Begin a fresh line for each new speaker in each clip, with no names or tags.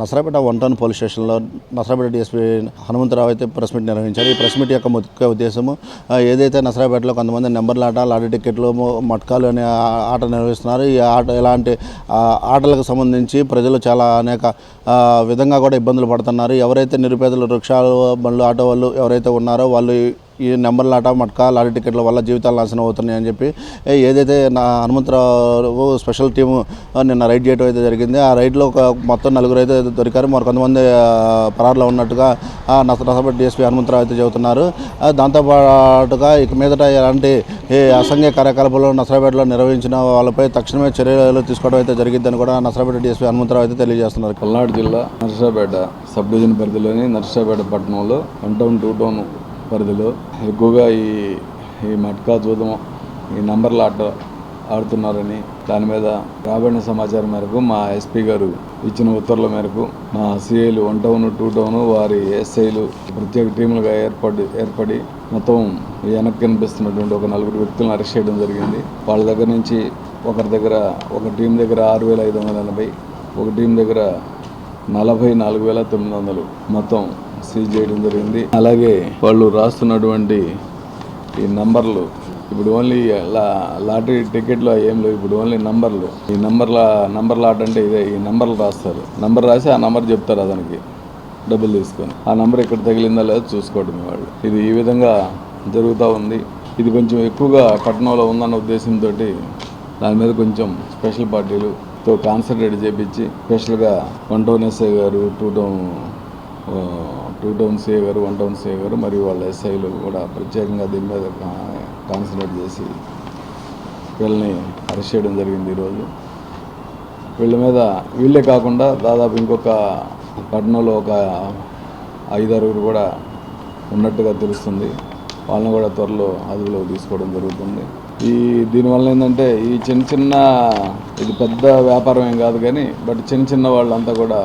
Narasaraopet one town police స్టేషన్లో Narasaraopet DSP Hanumantharao అయితే press meet నిర్వహించారు. ఈ ప్రెస్ మీట్ యొక్క ముఖ్య ఉద్దేశము ఏదైతే నసరాపేటలో కొంతమంది నెంబర్ల ఆట లాటరీ టికెట్లు మట్కాలు అనే ఆట నిర్వహిస్తున్నారు ఈ ఆట ఇలాంటి ఆటలకు సంబంధించి ప్రజలు చాలా అనేక విధంగా కూడా ఇబ్బందులు పడుతున్నారు. ఎవరైతే నిరుపేదలు వృక్షాలు బండ్లు ఆటో వాళ్ళు ఎవరైతే ఉన్నారో వాళ్ళు ఈ నెంబర్ ఆట మట్కా లారీ టికెట్ల వల్ల జీవితాలు నాశనం అవుతున్నాయి అని చెప్పి ఏదైతే నా హనుమంతరావు స్పెషల్ టీము నిన్న రైడ్ చేయడం అయితే జరిగింది ఆ రైడ్లో ఒక మొత్తం నలుగురు అయితే దొరికారు మరి కొంతమంది పరారులో ఉన్నట్టుగా ఆ, డిఎస్పీ హనుమంతరావు అయితే చెబుతున్నారు. దాంతోపాటుగా ఇక మీదట ఎలాంటి ఈ అసంఘ్య కార్యకలాపాలు నసరాపేటలో నిర్వహించిన వాళ్ళపై తక్షణమే చర్యలు తీసుకోవడం అయితే జరిగిందని కూడా నసరాపేట డిఎస్పీ హనుమంతరావు అయితే తెలియజేస్తున్నారు.
పల్నాడు జిల్లా నర్సాపేట సబ్ డివిజన్ పరిధిలోని నర్సాపేట పట్టణంలో వన్ టౌన్ టూ టౌన్ పరిధిలో. ఎక్కువగా ఈ ఈ మట్కా జూదం ఈ నంబర్ల ఆట ఆడుతున్నారని దాని మీద రాబడిన సమాచారం మేరకు మా ఎస్పీ గారు ఇచ్చిన ఉత్తర్వుల మేరకు మా సిఐలు వన్ టౌన్ టూ టౌన్ వారి ఎస్ఐలు ప్రత్యేక టీములుగా ఏర్పడి ఏర్పడి మొత్తం వెనక్కి కనిపిస్తున్నటువంటి ఒక నలుగురు వ్యక్తులను అరెస్ట్ చేయడం జరిగింది. వాళ్ళ దగ్గర నుంచి ఒకరి దగ్గర ఒక టీం దగ్గర ఆరు వేల ఐదు వందల ఎనభై ఒక టీం దగ్గర నలభై నాలుగు వేల తొమ్మిది వందలు మొత్తం సీజ్ చేయడం జరిగింది. అలాగే వాళ్ళు రాస్తున్నటువంటి ఈ నంబర్లు ఇప్పుడు ఓన్లీ లా లాటరీ టికెట్లు ఏం లేవు ఇప్పుడు ఓన్లీ నంబర్లు. ఈ నంబర్ల నంబర్ లాట్ అంటే ఇదే ఈ నంబర్లు రాస్తారు. నంబర్ రాసి ఆ నంబర్ చెప్తారు అతనికి డబ్బులు తీసుకొని. ఆ నంబర్ ఇక్కడ తగిలిందా లేదా చూసుకోవడం వాళ్ళు. ఇది ఈ విధంగా జరుగుతూ ఉంది. ఇది కొంచెం ఎక్కువగా పట్టణంలో ఉందన్న ఉద్దేశంతో దాని మీద కొంచెం స్పెషల్ పార్టీలుతో కాన్సన్ట్రేట్ చేపించి స్పెషల్గా వన్ టౌన్ ఎస్ఐ గారు two town two town CA గారు వన్ టౌన్ సిఏ గారు మరియు వాళ్ళ ఎస్ఐలు కూడా ప్రత్యేకంగా దీని మీద కాన్సన్ట్రేట్ చేసి వీళ్ళని అరెస్ట్ చేయడం జరిగింది ఈరోజు. వీళ్ళ మీద వీళ్ళే కాకుండా దాదాపు ఇంకొక పట్టణంలో ఒక ఐదారుగురు కూడా ఉన్నట్టుగా తెలుస్తుంది. వాళ్ళని కూడా త్వరలో అదుపులో తీసుకోవడం జరుగుతుంది. ఈ దీనివల్ల ఏంటంటే ఈ చిన్న చిన్న ఇది పెద్ద వ్యాపారం ఏం కాదు కానీ బట్ చిన్న చిన్న వాళ్ళంతా కూడా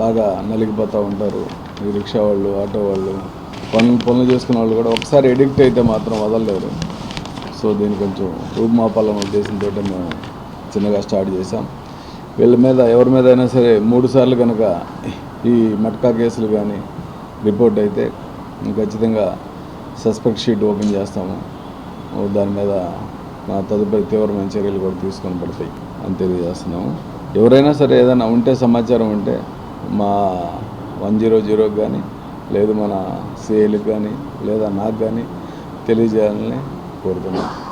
బాగా నలిగిపోతూ ఉంటారు. ఈ రిక్షా వాళ్ళు ఆటో వాళ్ళు. పనులు పనులు చేసుకునే వాళ్ళు కూడా ఒకసారి ఎడిక్ట్ అయితే మాత్రం వదలలేరు. సో దీన్ని కొంచెం రూపుమాపాలన్న ఉద్దేశంతో మేము చిన్నగా స్టార్ట్ చేసాం వీళ్ళ మీద ఎవరి మీద అయినా సరే మూడు సార్లు కనుక ఈ మట్కా కేసులు కానీ రిపోర్ట్ అయితే ఖచ్చితంగా సస్పెక్ట్ షీట్ ఓపెన్ చేస్తాము. దాని మీద తదుపరి తీవ్రమైన చర్యలు కూడా తీసుకొని పడతాయి అని తెలియజేస్తున్నాము ఎవరైనా సరే ఏదైనా ఉంటే సమాచారం ఉంటే మా వన్ జీరో జీరోకి కానీ లేదు మన సిఐలకు కానీ లేదా నాకు కానీ తెలియజేయాలని కోరుతున్నాను.